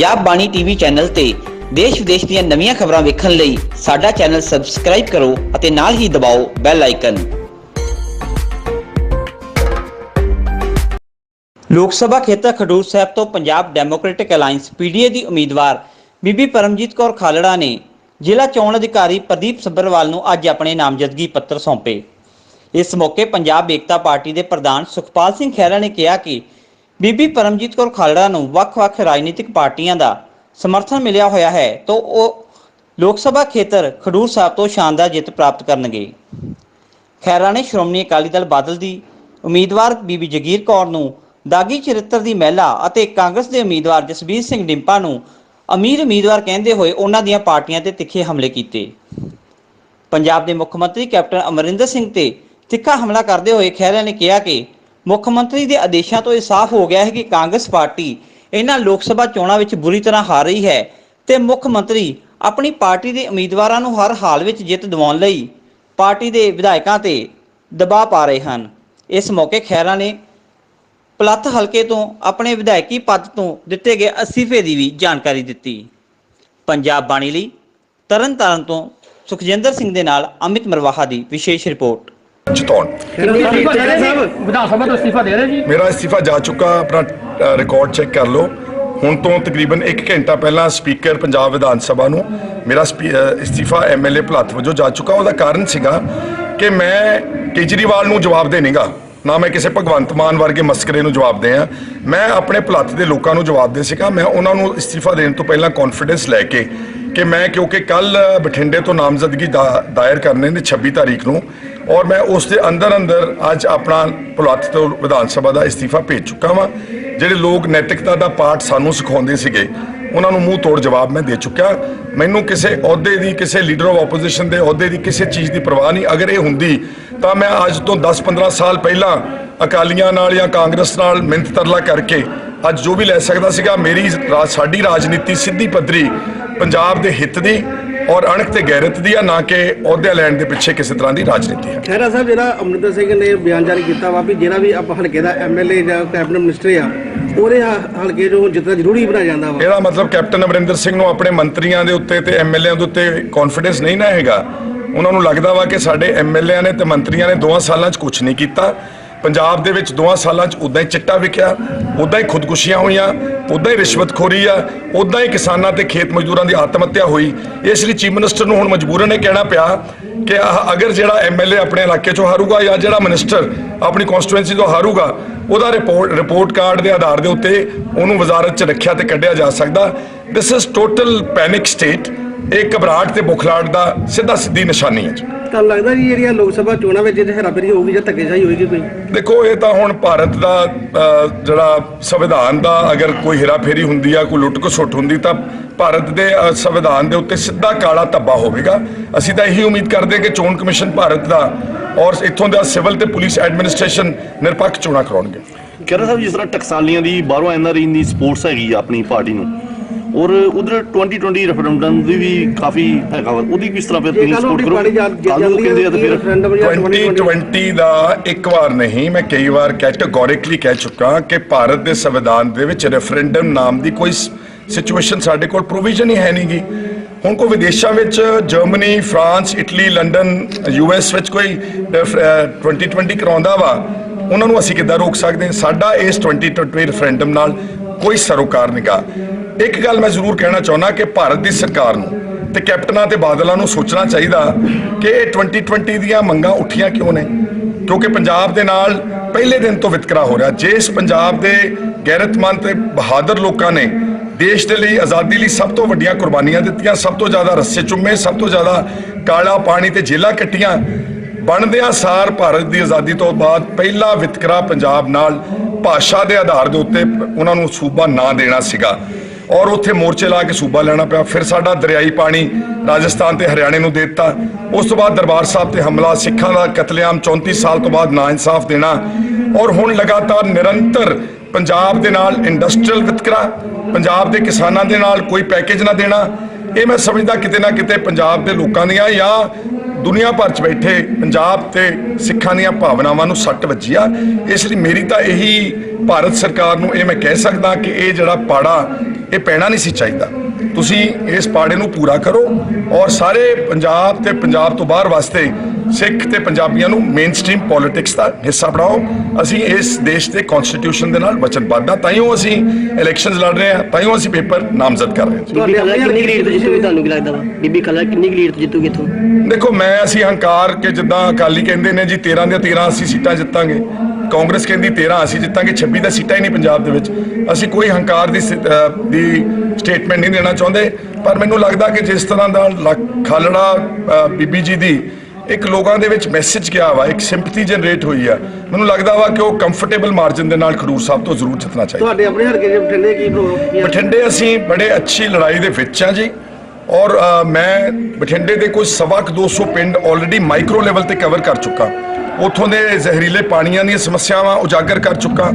ਪੰਜਾਬ ਬਾਣੀ TV channel ਤੇ ਦੇਸ਼ ਵਿਦੇਸ਼ ਦੀਆਂ ਨਵੀਆਂ ਖਬਰਾਂ ਵੇਖਣ ਲਈ ਸਾਡਾ ਚੈਨਲ ਸਬਸਕ੍ਰਾਈਬ ਕਰੋ ਅਤੇ ਨਾਲ ਹੀ ਦਬਾਓ ਬੈਲ ਆਈਕਨ। ਲੋਕ ਸਭਾ ਖੇਤਰ ਖਡੂਰ ਸਾਹਿਬ ਤੋਂ ਪੰਜਾਬ ਡੈਮੋਕ੍ਰੈਟਿਕ ਅਲਾਈਅੰਸ ਪੀਡੀਏ ਦੀ ਉਮੀਦਵਾਰ ਬੀਬੀ ਪਰਮਜੀਤ ਕੌਰ ਖਾਲੜਾ ਨੇ ਜ਼ਿਲ੍ਹਾ ਚੋਣ ਅਧਿਕਾਰੀ ਪ੍ਰਦੀਪ ਸੱਭਰਵਾਲ ਨੂੰ ਅੱਜ ਆਪਣੇ ਨਾਮਜ਼ਦਗੀ ਪੱਤਰ ਸੌਂਪੇ। ਇਸ ਮੌਕੇ ਪੰਜਾਬ ਏਕਤਾ ਪਾਰਟੀ ਦੇ ਪ੍ਰਧਾਨ ਸੁਖਪਾਲ ਸਿੰਘ ਖਹਿਰਾ ਨੇ ਕਿਹਾ ਕਿ ਬੀਬੀ ਪਰਮਜੀਤ ਕੌਰ ਖਾਲੜਾ ਨੂੰ ਵੱਖ-ਵੱਖ ਰਾਜਨੀਤਿਕ ਪਾਰਟੀਆਂ ਦਾ ਸਮਰਥਨ ਮਿਲਿਆ ਹੋਇਆ ਹੈ, ਤਾਂ ਉਹ ਲੋਕ ਸਭਾ ਖੇਤਰ ਖਡੂਰ ਸਾਹਿਬ ਤੋਂ ਸ਼ਾਨਦਾਰ ਜਿੱਤ ਪ੍ਰਾਪਤ ਕਰਨਗੇ। ਖੈਰਾ ਨੇ ਸ਼੍ਰੋਮਣੀ ਅਕਾਲੀ ਦਲ ਬਾਦਲ ਦੀ ਉਮੀਦਵਾਰ ਬੀਬੀ ਜਗੀਰ ਕੌਰ ਨੂੰ ਦਾਗੀ ਚਰਿੱਤਰ ਦੀ ਮਹਿਲਾ ਅਤੇ ਕਾਂਗਰਸ ਦੇ ਉਮੀਦਵਾਰ ਜਸਬੀਰ ਸਿੰਘ ਡਿੰਪਾ ਨੂੰ ਅਮੀਰ ਉਮੀਦਵਾਰ ਕਹਿੰਦੇ ਹੋਏ ਉਹਨਾਂ ਦੀਆਂ ਪਾਰਟੀਆਂ ਤੇ ਤਿੱਖੇ ਹਮਲੇ ਕੀਤੇ। ਪੰਜਾਬ ਦੇ ਮੁੱਖ ਮੰਤਰੀ ਕੈਪਟਨ ਅਮਰਿੰਦਰ ਸਿੰਘ ਤੇ ਤਿੱਖਾ ਹਮਲਾ ਕਰਦੇ ਹੋਏ ਖਹਿਰਾ ਨੇ ਕਿਹਾ ਕਿ ਮੁੱਖ ਮੰਤਰੀ ਦੇ ਆਦੇਸ਼ਾਂ ਤੋਂ ਇਹ ਸਾਫ਼ ਹੋ ਗਿਆ ਹੈ ਕਿ ਕਾਂਗਰਸ ਪਾਰਟੀ ਇਹਨਾਂ ਲੋਕ ਸਭਾ ਚੋਣਾਂ ਵਿੱਚ ਬੁਰੀ ਤਰ੍ਹਾਂ ਹਾਰ ਰਹੀ ਹੈ ਤੇ ਮੁੱਖ ਮੰਤਰੀ ਆਪਣੀ ਪਾਰਟੀ ਦੇ ਉਮੀਦਵਾਰਾਂ ਨੂੰ ਹਰ ਹਾਲ ਵਿੱਚ ਜਿੱਤ ਦਿਵਾਉਣ ਲਈ ਪਾਰਟੀ ਦੇ ਵਿਧਾਇਕਾਂ ਤੇ ਦਬਾਅ ਪਾ ਰਹੇ ਹਨ। ਇਸ ਮੌਕੇ ਖਹਿਰਾ ਨੇ ਪਲੱਥ ਹਲਕੇ ਤੋਂ ਆਪਣੇ ਵਿਧਾਇਕੀ ਪਦ ਤੋਂ ਦਿੱਤੇ ਗਏ ਅਸਤੀਫੇ ਦੀ ਵੀ ਜਾਣਕਾਰੀ ਦਿੱਤੀ। ਪੰਜਾਬ ਬਾਣੀ ਲਈ ਤਰਨਤਾਰਨ ਤੋਂ ਸੁਖਜਿੰਦਰ ਸਿੰਘ ਦੇ ਨਾਲ ਅਮਿਤ ਮਰਵਾਹਾ ਦੀ ਵਿਸ਼ੇਸ਼ ਰਿਪੋਰਟ। ਜਿਤਾਉਣ। ਅਸਤੀਫਾ ਵਿਧਾਨ ਸਭਾ ਤੋਂ ਅਸਤੀਫਾ ਦੇ ਰਹੇ ਜੀ। ਮੇਰਾ ਚੁੱਕਾ ਆਪਣਾ ਰਿਕਾਰਡ ਚੈੱਕ ਕਰ ਲਓ। ਹੁਣ ਤੋਂ ਤਕਰੀਬਨ 1 ਘੰਟਾ ਪਹਿਲਾਂ ਸਪੀਕਰ ਪੰਜਾਬ ਵਿਧਾਨ ਸਭਾ ਨੂੰ ਮੇਰਾ ਸਪੀ- ਅ, ਇਸਤੀਫਾ ਐਮਐਲਏ ਭਲੱਥ ਵਜੋਂ ਜਾ ਚੁੱਕਾ। ਉਹਦਾ ਕਾਰਨ ਸੀਗਾ ਕਿ ਮੈਂ ਕੇਜਰੀਵਾਲ ਨੂੰ ਜਵਾਬ ਦੇ ਨਹੀਂਗਾ ਨਾ ਮੈਂ ਕਿਸੇ ਭਗਵੰਤ ਮਾਨ ਵਰਗੇ ਮਸਕਰੇ ਨੂੰ ਜਵਾਬ ਦੇ ਆ ਮੈਂ ਆਪਣੇ ਭਲੱਥ ਦੇ ਲੋਕਾਂ ਨੂੰ ਜਵਾਬ ਦੇ ਸੀਗਾ। ਮੈਂ ਉਹਨਾਂ ਨੂੰ ਇਸਤੀਫਾ ਦੇਣ ਤੋਂ ਪਹਿਲਾਂ ਕੌਨਫੀਡੈਂਸ ਲੈ ਕੇ ਕਿ ਮੈਂ ਕਿਉਂਕਿ ਕੱਲ ਬਠਿੰਡੇ ਤੋਂ ਨਾਮਜ਼ਦਗੀ ਦਾ- ਦਾਇਰ ਕਰਨੇ ਨੇ 26 ਤਾਰੀਖ ਨੂੰ ਔਰ ਮੈਂ ਉਸ ਦੇ ਅੰਦਰ ਅੰਦਰ ਅੱਜ ਆਪਣਾ ਭੁਲੱਥ ਤੋਂ ਵਿਧਾਨ ਸਭਾ ਦਾ ਇਸਤੀਫਾ ਭੇਜ ਚੁੱਕਾ ਵਾਂ। ਜਿਹੜੇ ਲੋਕ ਨੈਤਿਕਤਾ ਦਾ ਪਾਠ ਸਾਨੂੰ ਸਿਖਾਉਂਦੇ ਸੀਗੇ, ਉਹਨਾਂ ਨੂੰ ਮੂੰਹ ਤੋੜ ਜਵਾਬ ਮੈਂ ਦੇ ਚੁੱਕਿਆ। ਮੈਨੂੰ ਕਿਸੇ ਅਹੁਦੇ ਦੀ, ਕਿਸੇ ਲੀਡਰ ਆਫ ਆਪੋਜੀਸ਼ਨ ਦੇ ਅਹੁਦੇ ਦੀ ਕਿਸੇ ਚੀਜ਼ ਦੀ ਪਰਵਾਹ ਨਹੀਂ। ਅਗਰ ਇਹ ਹੁੰਦੀ ਤਾਂ ਮੈਂ ਅੱਜ ਤੋਂ 10-15 ਸਾਲ ਪਹਿਲਾਂ ਅਕਾਲੀਆਂ ਨਾਲ ਜਾਂ ਕਾਂਗਰਸ ਨਾਲ ਮਿੰਤ ਤਰਲਾ ਕਰਕੇ ਅੱਜ ਜੋ ਵੀ ਲੈ ਸਕਦਾ ਸੀਗਾ, ਮੇਰੀ ਰਾ- ਸਾਡੀ ਰਾਜਨੀਤੀ ਸਿੱਧੀ ਪੱਧਰੀ ਪੰਜਾਬ ਦੇ ਹਿੱਤ ਦੀ ਔਰ ਅਣਖ ਤੇ ਗੈਰਤ ਦੀ ਆ ਨਾ ਕਿ ਅਹੁਦੇ ਲੈਣ ਦੇ ਪਿੱਛੇ ਕਿਸੇ ਤਰ੍ਹਾਂ ਦੀ ਰਾਜਨੀਤੀ ਹੈ ਖਹਿਰਾ ਸਾਹਿਬ ਜਿਹੜਾ ਅਮਰਿੰਦਰ ਸਿੰਘ ਨੇ ਬਿਆਨ ਜਾਰੀ ਕੀਤਾ ਵਾ ਵੀ ਜਿਹੜਾ ਵੀ ਆਪਾਂ ਹਲਕੇ ਦਾ ਐਮਐਲਏ ਜਾਂ ਕੈਬਨਿਟ ਮਿਨਿਸਟਰ ਆ ਉਹਦੇ ਹਲਕੇ ਨੂੰ ਜਿੱਤਣਾ ਜ਼ਰੂਰੀ ਬਣਾਇਆ ਜਾਂਦਾ ਵਾ। ਇਹਦਾ ਮਤਲਬ ਕੈਪਟਨ ਅਮਰਿੰਦਰ ਸਿੰਘ ਨੂੰ ਆਪਣੇ ਮੰਤਰੀਆਂ ਦੇ ਉੱਤੇ ਤੇ ਐਮਐਲਏਆਂ ਦੇ ਉੱਤੇ ਕੌਨਫੀਡੈਂਸ ਨਹੀਂ ਨਾ ਹੈਗਾ। ਉਹਨਾਂ ਨੂੰ ਲੱਗਦਾ ਵਾ ਕਿ ਸਾਡੇ ਐਮਐਲਏਆਂ ਨੇ ਤੇ ਮੰਤਰੀਆਂ ਨੇ ਦੋਹਾਂ ਸਾਲਾਂ 'ਚ ਕੁਝ ਨਹੀਂ ਕੀਤਾ। ਪੰਜਾਬ ਦੇ ਵਿੱਚ ਦੋਹਾਂ ਸਾਲਾਂ 'ਚ ਉਦਾਂ ਹੀ ਚਿੱਟਾ ਵਿਕਿਆ ਉਦਾਂ ਹੀ ਖੁਦਕੁਸ਼ੀਆਂ ਹੋਈਆਂ ਉਦਾਂ ਹੀ ਰਿਸ਼ਵਤਖੋਰੀ ਆ ਉਦਾਂ ਹੀ ਕਿਸਾਨਾਂ ਤੇ ਖੇਤ ਮਜ਼ਦੂਰਾਂ ਦੀ ਆਤਮ ਹੱਤਿਆ ਹੋਈ। ਇਸ ਲਈ ਚੀਫ ਮਿਨਿਸਟਰ ਨੂੰ ਹੁਣ ਮਜਬੂਰਨ ਇਹ ਕਹਿਣਾ ਪਿਆ ਕਿ ਅਗਰ ਜਿਹੜਾ ਐਮਐਲਏ ਆਪਣੇ ਇਲਾਕੇ 'ਚੋਂ ਹਾਰੂਗਾ ਜਾਂ ਜਿਹੜਾ ਮਿਨਿਸਟਰ ਆਪਣੀ ਕਨਸਟੀਟੂਐਂਸੀ ਤੋਂ ਹਾਰੂਗਾ, ਉਹਦਾ ਰਿਪੋਰਟ ਰਿਪੋਰਟ ਕਾਰਡ ਦੇ ਆਧਾਰ ਦੇ ਉੱਤੇ ਉਹਨੂੰ ਵਜ਼ਾਰਤ 'ਚ ਰੱਖਿਆ ਤੇ ਕੱਢਿਆ ਜਾ ਸਕਦਾ। This is total panic state ਇਹ ਘਬਰਾਹਟ ਤੇ ਬੁਖਲਾਹਟ ਦਾ ਸਿੱਧਾ ਸਿੱਧੀ ਨਿਸ਼ਾਨੀ ਹੈ ਜੀ। ਤੁਹਾਨੂੰ ਲੱਗਦਾ ਜੀ ਜਿਹੜੀਆਂ ਲੋਕ ਸਭਾ ਚੋਣਾਂ ਵਿੱਚ ਜੇ ਹੇਰਾਫੇਰੀ ਹੋਊਗੀ ਜਾਂ ਧੱਕੇਸ਼ਾਹੀ ਹੋਏਗੀ ਕੋਈ? ਦੇਖੋ ਇਹ ਤਾਂ ਹੁਣ ਭਾਰਤ ਦਾ ਜਿਹੜਾ ਸੰਵਿਧਾਨ ਦਾ ਅਗਰ ਕੋਈ ਹੇਰਾਫੇਰੀ ਹੁੰਦੀ ਆ ਕੋਈ ਲੁੱਟ ਖਸੁੱਟ ਹੁੰਦੀ ਤਾਂ ਭਾਰਤ ਦੇ ਸੰਵਿਧਾਨ ਦੇ ਉੱਤੇ ਸਿੱਧਾ ਕਾਲਾ ਧੱਬਾ ਹੋਵੇਗਾ। ਅਸੀਂ ਤਾਂ ਇਹੀ ਉਮੀਦ ਕਰਦੇ ਕਿ ਚੋਣ ਕਮਿਸ਼ਨ ਭਾਰਤ ਦਾ ਔਰ ਇੱਥੋਂ ਦਾ ਸਿਵਲ ਤੇ ਪੁਲਿਸ ਐਡਮਿਨਿਸਟ੍ਰੇਸ਼ਨ ਨਿਰਪੱਖ ਚੋਣਾਂ ਕਰਾਉਣਗੇ। ਕਹਿ ਸਾਹਿਬ ਜਿਸ ਤਰ੍ਹਾਂ ਟਕਸਾਲੀਆਂ ਦੀ ਬਾਹਰੋਂ ਐਨਆਰਆਈ ਦੀ ਸਪੋਰਟਸ ਹੈਗੀ ਆ ਆਪਣੀ ਪਾਰਟੀ ਨੂੰ ਔਰ ਉਧਰ 2020 ਰੈਫਰੈਂਡਮ ਦੀ ਵੀ ਕਾਫੀ ਹੈਗਾ ਵਾ। ਉਹਦੀ ਕਿਸ ਤਰ੍ਹਾਂ ਫਿਰ ਤੁਸੀਂ ਕੱਲ ਸਪੋਰਟ ਕਰੋ ਕਹਿੰਦੇ ਆ ਤੇ ਫਿਰ ਜਾਂ 2020 2020 ਦਾ ਇੱਕ ਵਾਰ ਨਹੀਂ ਮੈਂ ਕਈ ਵਾਰ ਕੈਟੇਗੋਰਿਕਲੀ ਕਹਿ ਚੁੱਕਾ ਕਿ ਭਾਰਤ ਦੇ ਸੰਵਿਧਾਨ ਦੇ ਵਿੱਚ ਰੈਫਰੈਂਡਮ ਨਾਮ ਦੀ ਕੋਈ ਸਿਚੁਏਸ਼ਨ ਸਾਡੇ ਕੋਲ ਪ੍ਰੋਵੀਜ਼ਨ ਹੀ ਹੈ ਨਹੀਂਗੀ ਹੁਣ ਕੋਈ ਵਿਦੇਸ਼ਾਂ ਵਿੱਚ Germany France Italy London US ਵਿੱਚ ਕੋਈ ਰੈਫ- ਅਹ 2020 ਕਰਾਉਂਦਾ ਵਾ ਉਹਨਾਂ ਨੂੰ ਅਸੀਂ ਕਿੱਦਾਂ ਰੋਕ ਸਕਦੇ ਹਾਂ? ਸਾਡਾ ਇਸ 2020 ਰੈਫਰੈਂਡਮ ਨਾਲ ਕੋਈ ਸਰੋਕਾਰ ਨਿਕਾ ਇੱਕ ਗੱਲ ਮੈਂ ਜ਼ਰੂਰ ਕਹਿਣਾ ਚਾਹੁੰਦਾ ਕਿ ਭਾਰਤ ਦੀ ਸਰਕਾਰ ਨੂੰ ਤੇ ਕੈਪਟਨਾਂ ਤੇ ਬਾਦਲਾਂ ਨੂੰ ਸੋਚਣਾ ਚਾਹੀਦਾ ਕਿ ਇਹ 2020 ਦੀਆਂ ਮੰਗਾਂ ਉੱਠੀਆਂ ਕਿਉਂ ਨੇ? ਕਿਉਂਕਿ ਪੰਜਾਬ ਦੇ ਨਾਲ ਪਹਿਲੇ ਦਿਨ ਤੋਂ ਵਿਤਕਰਾ ਹੋ ਰਿਹਾ। ਜਿਸ ਪੰਜਾਬ ਦੇ ਗੈਰਤਮੰਦ ਤੇ ਬਹਾਦਰ ਲੋਕਾਂ ਨੇ ਦੇਸ਼ ਦੇ ਲਈ ਆਜ਼ਾਦੀ ਲਈ ਸਭ ਤੋਂ ਵੱਡੀਆਂ ਕੁਰਬਾਨੀਆਂ ਦਿੱਤੀਆਂ, ਸਭ ਤੋਂ ਜ਼ਿਆਦਾ ਰੱਸੇ ਚੁੰਮੇ, ਸਭ ਤੋਂ ਜ਼ਿਆਦਾ ਕਾਲਾ ਪਾਣੀ ਤੇ ਜੇਲਾਂ ਕੱਟੀਆਂ ਬਣਦਿਆਂ ਸਾਰ ਭਾਰਤ ਦੀ ਆਜ਼ਾਦੀ ਤੋਂ ਬਾਅਦ ਪਹਿਲਾ ਵਿਤਕਰਾ ਪੰਜਾਬ ਨਾਲ ਭਾਸ਼ਾ ਦੇ ਆਧਾਰ ਦੇ ਉੱਤੇ ਉਹਨਾਂ ਨੂੰ ਸੂਬਾ ਨਾ ਦੇਣਾ ਸੀਗਾ। ਔਰ ਉੱਥੇ ਮੋਰਚੇ ਲਾ ਕੇ ਸੂਬਾ ਲੈਣਾ ਪਿਆ। ਫਿਰ ਸਾਡਾ ਦਰਿਆਈ ਪਾਣੀ ਰਾਜਸਥਾਨ ਤੇ ਹਰਿਆਣੇ ਨੂੰ ਦੇ ਦਿੱਤਾ। ਉਸ ਤੋਂ ਬਾਅਦ ਦਰਬਾਰ ਸਾਹਿਬ ਤੇ ਹਮਲਾ, ਸਿੱਖਾਂ ਦਾ ਕਤਲੇਆਮ 34 ਸਾਲ ਤੋਂ ਬਾਅਦ ਨਾ ਇਨਸਾਫ ਦੇਣਾ। ਔਰ ਹੁਣ ਲਗਾਤਾਰ ਨਿਰੰਤਰ ਪੰਜਾਬ ਦੇ ਨਾਲ ਇੰਡਸਟਰੀਅਲ ਵਿਤਕਰਾ, ਪੰਜਾਬ ਦੇ ਕਿਸਾਨਾਂ ਦੇ ਨਾਲ ਕੋਈ ਪੈਕੇਜ ਨਾ ਦੇਣਾ। ਇਹ ਮੈਂ ਸਮਝਦਾ ਕਿਤੇ ਨਾ ਕਿਤੇ ਪੰਜਾਬ ਦੇ ਲੋਕਾਂ ਦੀਆਂ ਜਾਂ ਦੁਨੀਆ ਭਰ ਚ ਬੈਠੇ ਪੰਜਾਬ ਤੇ ਸਿੱਖਾਂ ਦੀਆਂ ਭਾਵਨਾਵਾਂ ਨੂੰ ਸੱਟ ਵੱਜੀ ਆ। ਇਸ ਲਈ ਮੇਰੀ ਤਾਂ ਇਹੀ ਭਾਰਤ ਸਰਕਾਰ ਨੂੰ ਇਹ ਮੈਂ ਕਹਿ ਸਕਦਾ ਕਿ ਇਹ ਜਿਹੜਾ ਪਾੜਾ, ਇਹ ਪੈਣਾ ਨਹੀਂ ਸੀ ਚਾਹੀਦਾ। ਤੁਸੀਂ ਇਸ ਪਾੜੇ ਨੂੰ ਪੂਰਾ ਕਰੋ ਔਰ ਸਾਰੇ ਪੰਜਾਬ ਤੇ ਪੰਜਾਬ ਤੋਂ ਬਾਹਰ ਵਾਸਤੇ ਸਿੱਖ ਤੇ ਪੰਜਾਬੀਆਂ ਨੂੰ ਮੇਨ ਸਟ੍ਰੀਮ ਪੋਲਿਟਿਕਸ ਦਾ ਹਿੱਸਾ ਬਣਾਓ। ਅਸੀਂ ਇਸ ਦੇਸ਼ ਦੇ ਕਨਸਟੀਟਿਊਸ਼ਨ ਦੇ ਨਾਲ ਵਚਨਬੱਧ ਹਾਂ ਤਾਂ ਹੀ ਉਹ ਅਸੀਂ ਇਲੈਕਸ਼ਨਸ ਲੜ ਰਹੇ ਹਾਂ ਤਾਂ ਹੀ ਉਹ ਅਸੀਂ ਪੇਪਰ ਨਾਮਜ਼ਦ ਕਰ ਰਹੇ ਹਾਂ। ਬੀਬੀ ਕਲਰ ਕਿੰਨੀ ਕੁ ਲੀਡ ਤੋਂ ਜਿੱਤੂਗੀ ਤੁਹਾਨੂੰ ਕੀ ਲੱਗਦਾ ਵਾ? ਬੀਬੀ ਕਲਰ ਕਿੰਨੀ ਕੁ ਲੀਡ ਤੋਂ ਜਿੱਤੂਗੀ ਇੱਥੋਂ? ਦੇਖੋ ਮੈਂ ਅਸੀਂ ਹੰਕਾਰ ਕਿ ਜਿੱਦਾਂ ਅਕਾਲੀ ਕਹਿੰਦੇ ਨੇ ਜੀ 13 ਦੀਆਂ 13 ਅਸੀਂ ਸੀਟਾਂ ਜਿੱਤਾਂਗੇ। ਕਾਂਗਰਸ ਕਹਿੰਦੀ 13 ਅਸੀਂ ਜਿੱਤਾਂਗੇ 26 ਤਾਂ ਸੀਟਾਂ ਹੀ ਨਹੀਂ ਪੰਜਾਬ ਦੇ ਵਿੱਚ। ਅਸੀਂ ਕੋਈ ਹੰਕਾਰ ਦੀ ਦੀ ਸਟੇਟਮੈਂਟ ਨਹੀਂ ਦੇਣਾ ਚਾਹੁੰਦੇ ਪਰ ਮੈਨੂੰ ਲੱਗਦਾ ਕਿ ਜਿਸ ਤਰ੍ਹਾਂ ਦਾ ਖਾਲੜਾ ਬੀਬੀ ਜੀ ਦੀ ਇੱਕ ਲੋਕਾਂ ਦੇ ਵਿੱਚ ਮੈਸੇਜ ਗਿਆ ਵਾ ਇੱਕ ਸਿੰਪਥੀ ਜਨਰੇਟ ਹੋਈ ਆ। ਮੈਨੂੰ ਲੱਗਦਾ ਵਾ ਕਿ ਉਹ ਕੰਫਰਟੇਬਲ ਮਾਰਜਨ ਦੇ ਨਾਲ ਖਡੂਰ ਸਾਹਿਬ ਤੋਂ ਜ਼ਰੂਰ ਜਿੱਤਣਾ ਚਾਹੀਦਾ। ਤੁਹਾਡੇ ਆਪਣੇ ਹਲਕੇ ਦੇ ਬਠਿੰਡੇ ਕੀ ਹੈ? ਬਠਿੰਡੇ ਅਸੀਂ ਬੜੇ ਅੱਛੀ ਲੜਾਈ ਦੇ ਵਿੱਚ ਆ ਜੀ। ਔਰ ਮੈਂ ਬਠਿੰਡੇ ਦੇ ਕੋਈ ਸਵਾ ਕੁ 200 ਪਿੰਡ ਆਲਰੇਡੀ ਮਾਈਕਰੋ ਲੈਵਲ ਤੇ ਕਵਰ ਕਰ ਚੁੱਕਾ। ਉੱਥੋਂ ਦੇ ਜ਼ਹਿਰੀਲੇ ਪਾਣੀਆਂ ਦੀਆਂ ਸਮੱਸਿਆਵਾਂ ਉਜਾਗਰ ਕਰ ਚੁੱਕਾ।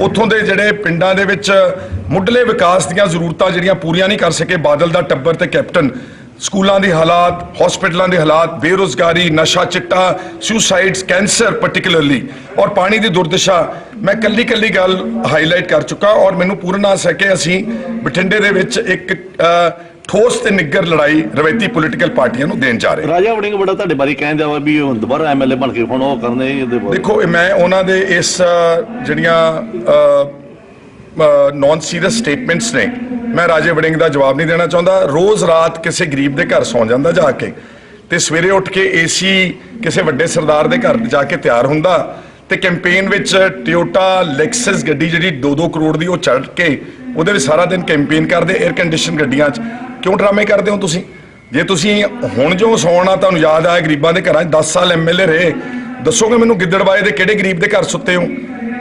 ਉੱਥੋਂ ਦੇ ਜਿਹੜੇ ਪਿੰਡਾਂ ਦੇ ਵਿੱਚ ਮੁੱਢਲੇ ਵਿਕਾਸ ਦੀਆਂ ਜ਼ਰੂਰਤਾਂ ਜਿਹੜੀਆਂ ਪੂਰੀਆਂ ਨਹੀਂ ਕਰ ਸਕੇ ਬਾਦਲ ਦਾ ਟੱਬਰ ਤੇ ਕੈਪਟਨ ਸਕੂਲਾਂ ਦੇ ਹਾਲਾਤ ਹਸਪੀਟਲਾਂ ਦੇ ਹਾਲਾਤ ਬੇਰੋਜ਼ਗਾਰੀ ਨਸ਼ਾ ਚਿੱਟਾ ਸੁਸਾਈਡਸ ਕੈਂਸਰ ਪਾਰਟਿਕੂਲਰਲੀ ਔਰ ਪਾਣੀ ਦੀ ਦੁਰਦਸ਼ਾ ਮੈਂ ਕੱਲੀ ਕੱਲੀ ਗੱਲ ਹਾਈਲਾਈਟ ਕਰ ਚੁੱਕਾ ਔਰ ਮੈਨੂੰ ਪੂਰਨ ਆਸ ਹੈ ਕਿ ਅਸੀਂ ਬਠਿੰਡੇ ਦੇ ਵਿੱਚ ਇੱਕ ਠੋਸ ਤੇ ਨਿੱਗਰ ਲੜਾਈ ਰਵਾਇਤੀ ਪੋਲੀਟੀਕਲ ਪਾਰਟੀਆਂ ਨੂੰ ਦੇਣ ਜਾ ਰਹੇ। ਰਾਜਾ ਵੜਿੰਗ ਬੜਾ ਤੁਹਾਡੇ ਬਾਰੇ ਕਹਿੰਦੇ ਆ ਵੀ ਉਹ ਦੁਬਾਰਾ ਐਮਐਲਏ ਬਣ ਕੇ ਹੁਣ ਉਹ ਕਰਨੇ ਦੇਖੋ ਮੈਂ ਉਹਨਾਂ ਦੇ ਇਸ ਜਿਹੜੀਆਂ ਨਾਨ ਸੀਰੀਅਸ ਸਟੇਟਮੈਂਟਸ ਨੇ। ਮੈਂ ਰਾਜੇ ਵੜਿੰਗ ਦਾ ਜਵਾਬ ਨਹੀਂ ਦੇਣਾ ਚਾਹੁੰਦਾ। ਰੋਜ਼ ਰਾਤ ਕਿਸੇ ਗਰੀਬ ਦੇ ਘਰ ਸੌਂ ਜਾਂਦਾ ਜਾ ਕੇ ਤੇ ਸਵੇਰੇ ਉੱਠ ਕੇ ਏਸੀ ਕਿਸੇ ਵੱਡੇ ਸਰਦਾਰ ਦੇ ਘਰ ਜਾ ਕੇ ਤਿਆਰ ਹੁੰਦਾ ਤੇ ਕੈਂਪੇਨ ਵਿੱਚ ਟਿਓਟਾ ਲੈਕਸਸ ਗੱਡੀ ਜਿਹੜੀ 2-2 ਕਰੋੜ ਦੀ ਉਹ ਚੜ੍ਹ ਕੇ ਉਹਦੇ ਵਿੱਚ ਸਾਰਾ ਦਿਨ ਕੈਂਪੇਨ ਕਰਦੇ 에ਅਰ ਕੰਡੀਸ਼ਨ ਗੱਡੀਆਂ 'ਚ। ਕਿਉਂ ਡਰਾਮੇ ਕਰਦੇ ਹੋ ਤੁਸੀਂ? ਜੇ ਤੁਸੀਂ ਹੁਣ ਜੋ ਸੌਣਾ ਤੁਹਾਨੂੰ ਯਾਦ ਆਇਆ ਗਰੀਬਾਂ ਦੇ ਘਰਾਂ 'ਚ 10 ਸਾਲ ਐਮਐਲਏ ਰਹੇ। ਦੱਸੋਗੇ ਮੈਨੂੰ ਗਿੱਦੜਬਾਏ ਦੇ ਕਿਹੜੇ ਗਰੀਬ ਦੇ ਘਰ ਸੁੱਤੇ ਹੋ?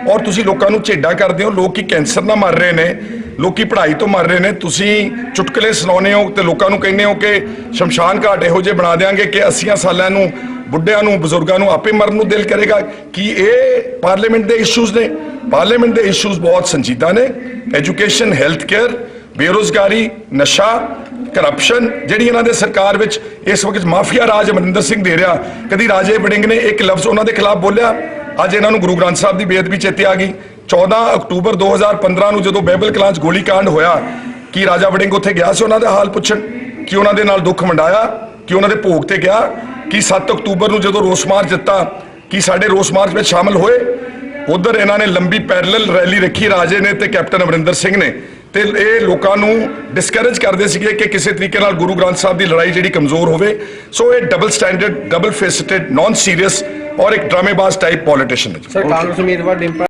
ਔਰ ਤੁਸੀਂ ਲੋਕਾਂ ਨੂੰ ਝੇਡਾ ਕਰਦੇ ਹੋ, ਲੋਕ ਕੈਂਸਰ ਨਾਲ ਮਰ ਰਹੇ ਨੇ, ਲੋਕੀ ਪੜ੍ਹਾਈ ਤੋਂ ਮਰ ਰਹੇ ਨੇ। ਤੁਸੀਂ ਚੁਟਕਲੇ ਸੁਣਾਉਂਦੇ ਹੋ ਤੇ ਲੋਕਾਂ ਨੂੰ ਕਹਿੰਦੇ ਹੋ ਕਿ ਸ਼ਮਸ਼ਾਨ ਘਾਟ ਇਹੋ ਜਿਹੇ ਬਣਾ ਦੇਾਂਗੇ ਕਿ 80 ਸਾਲਾਂ ਨੂੰ, ਬੁੱਢਿਆਂ ਨੂੰ, ਬਜ਼ੁਰਗਾਂ ਨੂੰ ਆਪੇ ਮਰਨ ਨੂੰ ਦਿਲ ਕਰੇਗਾ। ਕੀ ਇਹ ਪਾਰਲੀਮੈਂਟ ਦੇ ਇਸ਼ੂਜ਼ ਨੇ? ਪਾਰਲੀਮੈਂਟ ਦੇ ਇਸ਼ੂਜ਼ ਬਹੁਤ ਸੰਜੀਦਾ ਨੇ। ਐਜੂਕੇਸ਼ਨ ਹੈਲਥ ਕੇਅਰ ਬੇਰੋਜ਼ਗਾਰੀ, ਨਸ਼ਾ ਕਰਪਸ਼ਨ ਜਿਹੜੀ ਇਹਨਾਂ ਦੇ ਸਰਕਾਰ ਵਿੱਚ ਇਸ ਵਕਤ ਮਾਫੀਆ ਰਾਜ ਅਮਰਿੰਦਰ ਸਿੰਘ ਦੇ ਰਿਹਾ, ਕਦੀ ਰਾਜੇ ਵੜਿੰਗ ਨੇ ਇੱਕ ਲਫ਼ਜ਼ ਉਹਨਾਂ ਦੇ ਖਿਲਾਫ ਬੋਲਿਆ ਅੱਜ ਇਹਨਾਂ ਨੂੰ ਗੁਰੂ ਗ੍ਰੰਥ ਸਾਹਿਬ ਦੀ ਬੇਅਦਬੀ ਚੇਤੇ ਆ ਗਈ। 14 ਅਕਤੂਬਰ 2015 ਨੂੰ ਜਦੋਂ ਬੈਬਲ 'ਚ ਗੋਲੀकांड ਹੋਇਆ, ਕੀ ਰਾਜਾ ਵੜਿੰਗ ਉੱਥੇ ਗਿਆ ਸੀ ਉਹਨਾਂ ਦਾ ਹਾਲ ਪੁੱਛਣ? ਕਿ ਉਹਨਾਂ ਦੇ ਨਾਲ ਦੁੱਖ ਵੰਡਾਇਆ? ਕਿ ਉਹਨਾਂ ਦੇ ਭੋਗ ਤੇ ਗਿਆ? ਕਿ 7 ਅਕਤੂਬਰ ਨੂੰ ਜਦੋਂ ਰੋਸ ਮਾਰਚ ਦਿੱਤਾ, ਕਿ ਸਾਡੇ ਰੋਸ ਮਾਰਚ ਵਿੱਚ ਸ਼ਾਮਲ ਹੋਏ? ਉਧਰ ਇਹਨਾਂ ਨੇ ਲੰਬੀ ਪੈਰਲਲ ਰੈਲੀ ਰੱਖੀ, ਰਾਜੇ ਨੇ ਤੇ ਕੈਪਟਨ ਅਮਰਿੰਦਰ ਸਿੰਘ ਨੇ। ਤੇ ਇਹ ਲੋਕਾਂ ਨੂੰ ਡਿਸਕਰੇਜ ਕਰਦੇ ਸੀਗੇ ਕਿ ਕਿਸੇ ਤਰੀਕੇ ਨਾਲ ਗੁਰੂ ਗ੍ਰੰਥ ਸਾਹਿਬ ਦੀ ਲੜਾਈ ਜਿਹੜੀ ਕਮਜ਼ੋਰ ਹੋਵੇ। ਸੋ ਇਹ double standard double faced non serious ਔਰ ਇੱਕ ਡਰਾਮੇਬਾਜ਼ ਟਾਈਪ ਪੋਲੀਟੀਸ਼ੀਅਨ ਹੈ ਜੀ। ਸਰ ਕਾਂਗਰਸ ਉਮੀਦਵਾਰ ਡਿੰਪਲ